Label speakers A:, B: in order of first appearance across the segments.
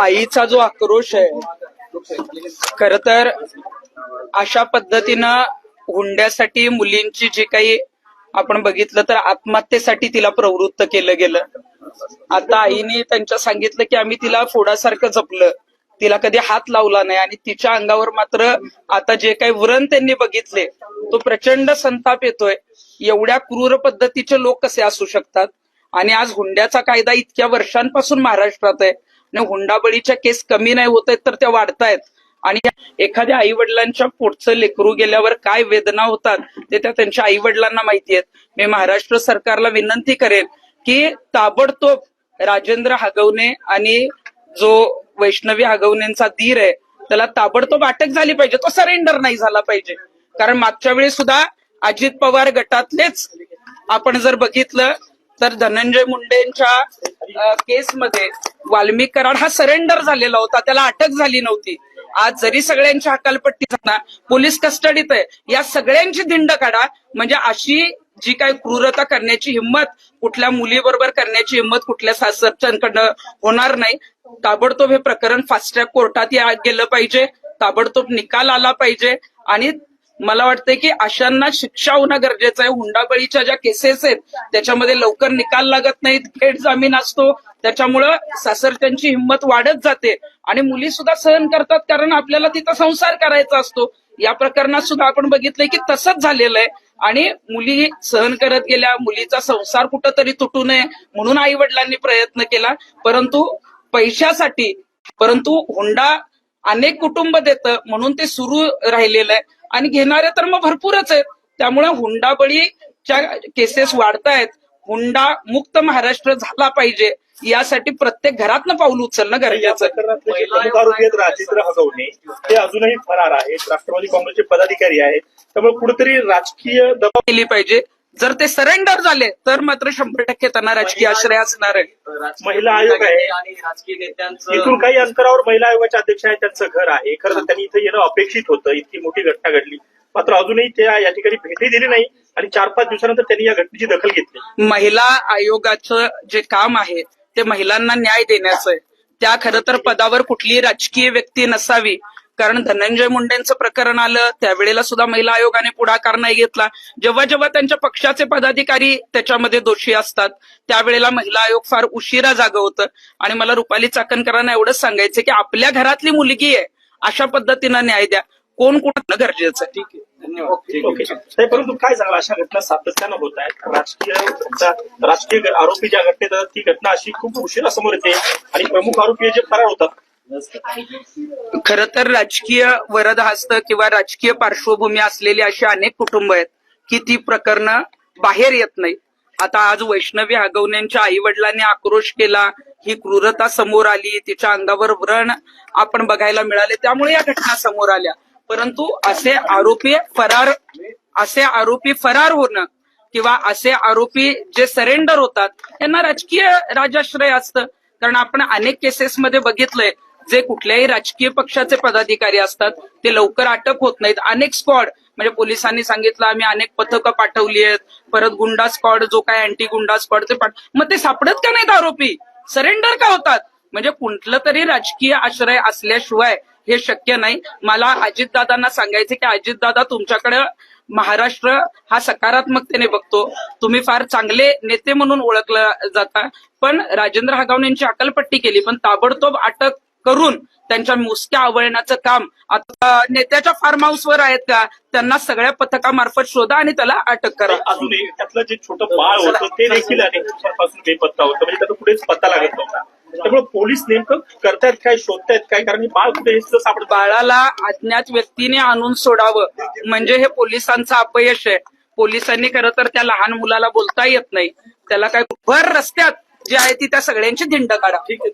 A: आईचा जो आक्रोश आहे खर तर अशा पद्धतीनं हुंड्यासाठी मुलींची जी काही आपण बघितलं तर आत्महत्येसाठी तिला प्रवृत्त केलं गेलं. आता आईने त्यांच्या सांगितलं की आम्ही तिला फोडासारखं जपलं. तिला कधी हात लावला नाही आणि तिच्या अंगावर मात्र आता जे काही व्रण त्यांनी बघितले तो प्रचंड संताप येतोय. एवढ्या क्रूर पद्धतीचे लोक कसे असू शकतात? आणि आज हुंड्याचा कायदा इतक्या वर्षांपासून महाराष्ट्रात आहे. आणि हुंडाबळीच्या केस कमी नाही होत आहेत तर त्या वाढतायत आणि एखाद्या आई वडिलांच्या पोटचं लेकरू गेल्यावर काय वेदना होतात ते त्या त्यांच्या आई वडिलांना माहिती आहेत. मी महाराष्ट्र सरकारला विनंती करेन की ताबडतोब राजेंद्र हागवणे आणि जो वैष्णवी हागवणेंचा धीर आहे त्याला ताबडतोब अटक झाली पाहिजे. तो सरेंडर नाही झाला पाहिजे. कारण मागच्या वेळी सुद्धा अजित पवार गटातलेच आपण जर बघितलं तर धनंजय मुंडेंच्या केसमध्ये वाल्मिक कराड हा सरेंडर झालेला होता त्याला अटक झाली नव्हती. आज जरी सगळ्यांची हकालपट्टी झाला पोलीस कस्टडीत आहे या सगळ्यांची दिंड काढा. म्हणजे अशी जी काही क्रूरता करण्याची हिंमत कुठल्या मुलीबरोबर करण्याची हिंमत कुठल्या सासरच्यांकडनं होणार नाही. ताबडतोब हे प्रकरण फास्ट ट्रॅक कोर्टात या गेलं पाहिजे. ताबडतोब निकाल आला पाहिजे. आणि मला वाटतंय की अशांना शिक्षा होणं गरजेचं आहे. हुंडाबळीच्या ज्या केसेस आहेत त्याच्यामध्ये लवकर निकाल लागत नाहीत थेट जामीन असतो. त्याच्यामुळं सासरच्यांची हिंमत वाढत जाते. आणि मुली सुद्धा सहन करतात कारण आपल्याला तिथं संसार करायचा असतो. या प्रकरणात सुद्धा आपण बघितलंय की तसंच झालेलं आहे. आणि मुली सहन करत गेल्या मुलीचा संसार कुठंतरी तुटू नये म्हणून आई वडिलांनी प्रयत्न केला. परंतु पैशासाठी परंतु हुंडा अनेक कुटुंब देतं म्हणून ते सुरू राहिलेलं आहे. आणि घेणारे तर मग भरपूरच आहेत. त्यामुळे हुंडाबळीच्या केसेस वाढतायत. हुंडा मुक्त महाराष्ट्र झाला पाहिजे यासाठी प्रत्येक घरातनं पाऊल उचलणं गरजेचं
B: प्रमुख आरोपी आहेत राजेंद्र हगवणे. ते अजूनही फरार आहेत. राष्ट्रवादी काँग्रेसचे पदाधिकारी आहेत. त्यामुळे कुठेतरी राजकीय दबाव
A: केली पाहिजे. जर ते सरेंडर झाले तर मात्र शंभर टक्के त्यांना राजकीय आश्रय असणार आहे.
B: महिला आयोग आहे.
C: आणि राजकीय नेत्यांचं
B: इथून काही अंतरावर महिला आयोगाचे अध्यक्ष आहेत त्यांचं घर आहे. खरं तर त्यांनी इथं येणं अपेक्षित होतं इतकी मोठी घटना घडली. मात्र अजूनही त्या या ठिकाणी भेटी दिली नाही आणि चार पाच दिवसानंतर त्यांनी या घटनेची दखल घेतली.
A: महिला आयोगाचं जे काम आहे ते महिलांना न्याय देण्याचं आहे. त्या खरं तर पदावर कुठलीही राजकीय व्यक्ती नसावी. कारण धनंजय मुंडेंचं प्रकरण आलं त्यावेळेला सुद्धा महिला आयोगाने पुढाकार नाही घेतला. जेव्हा जेव्हा त्यांच्या पक्षाचे पदाधिकारी त्याच्यामध्ये दोषी असतात त्यावेळेला महिला आयोग फार उशिरा जागं होतं. आणि मला रुपाली चाकणकरांना एवढंच सांगायचं की आपल्या घरातली मुलगी आहे अशा पद्धतीनं न्याय द्या. कोण कुठं गरजेचं ठीक आहे
B: ओके नाही, परंतु काय सांगाल अशा घटना सातत्यानं होत आहेत. राजकीय राजकीय आरोपी ज्या घटनेत ती घटना अशी खूप उशिरा समोर येते. आणि प्रमुख आरोपी जे फरार होतात.
A: खर तर राजकीय वरदहस्त किंवा राजकीय पार्श्वभूमी असलेली अशी अनेक कुटुंब आहेत की ती प्रकरणं बाहेर येत नाही आता आज वैष्णवी हगवण्यांच्या आई वडिलांनी आक्रोश केला ही क्रूरता समोर आली तिच्या अंगावर व्रण आपण बघायला मिळाले त्यामुळे या घटना समोर आल्या. परंतु असे आरोपी फरार असे आरोपी फरार होणं किंवा असे आरोपी जे सरेंडर होतात यांना राजकीय राजाश्रय असतं. कारण आपण अनेक केसेसमध्ये बघितलंय जे कुठल्याही राजकीय पक्षाचे पदाधिकारी असतात ते लवकर अटक होत नाहीत. अनेक स्क्वॉड म्हणजे पोलिसांनी सांगितलं आम्ही अनेक पथकं पाठवली आहेत. परत गुंडा स्क्वॉड जो काय अँटी गुंडा स्क्वॉड ते पाठ मग ते सापडत का नाहीत आरोपी? सरेंडर का होतात? म्हणजे कुठलं तरी राजकीय आश्रय असल्याशिवाय हे शक्य नाही. मला अजितदादांना सांगायचे की अजितदादा तुमच्याकडे महाराष्ट्र हा सकारात्मकतेने बघतो. तुम्ही फार चांगले नेते म्हणून ओळखला जाता. पण राजेंद्र हगावणेंची अकलपट्टी केली पण ताबडतोब अटक करून त्यांच्या मुसक्या आवळण्याचं काम आता नेत्याच्या फार्म हाऊसवर आहेत का? त्यांना सगळ्या पथकामार्फत शोधा आणि त्याला अटक करा.
B: अजूनही त्यातलं जे छोटं बाळ होतं ते देखील अनेक दिवसांपासून बेपत्ता होतं. म्हणजे त्याचा कुठेच पत्ता लागत नव्हता. त्यामुळे पोलीस नेमकं करतायत काय शोधतायत काय? कारण बाळ कुठे हे सापडत
A: बाळाला अज्ञात व्यक्तीने आणून सोडावं. म्हणजे हे पोलिसांचं अपयश आहे. पोलिसांनी खरं तर त्या लहान मुलाला बोलता येत नाही. त्याला काय भर रस्त्यात जे आहे ती त्या सगळ्यांची धिंड काढा.
B: ठीक आहे.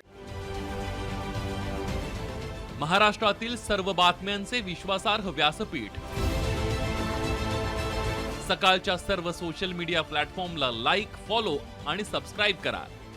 D: महाराष्ट्रातील सर्व बातम्यांचे विश्वासार्ह व्यासपीठ. सकाळच्या सर्व सोशल मीडिया प्लॅटफॉर्मला लाईक फॉलो आणि सबस्क्राईब करा.